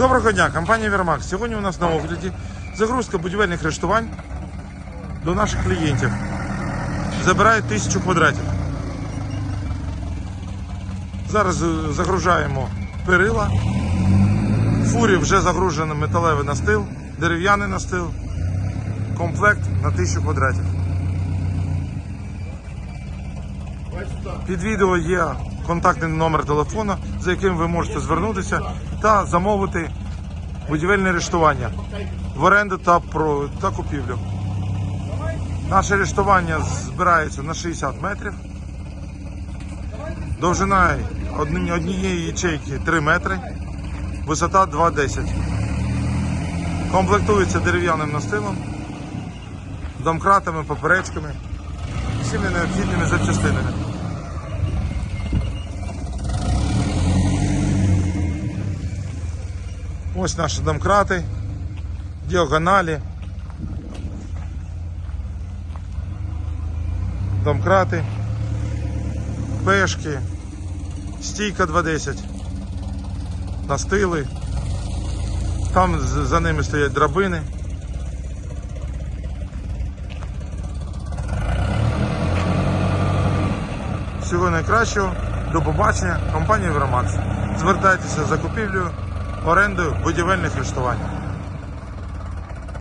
Доброго дня, компанія Вермакс. Сьогодні у нас на огляді загрузка будівельних рештувань до наших клієнтів. Забирає тисячу квадратів. Зараз е, загружаємо перила. Фурі вже загружено металевий настил, дерев'яний настил. Комплект на тисячу квадратів. Під відео є контактний номер телефона, за яким ви можете звернутися та замовити будівельне рештування в оренду та, про, та купівлю. Наше рештування збирається на 60 метрів. Довжина однієї ячейки 3 метри, висота 2,10. Комплектується дерев'яним настилом, домкратами, поперечками, всіми необхідними запчастинами. Ось наші домкрати, діагоналі, домкрати, пешки, стійка 210, настили. Там за ними стоять драбини. Всього найкращого. До побачення. Компанія Вермакс. Звертайтеся за купівлею, орендою будівельних рештувань.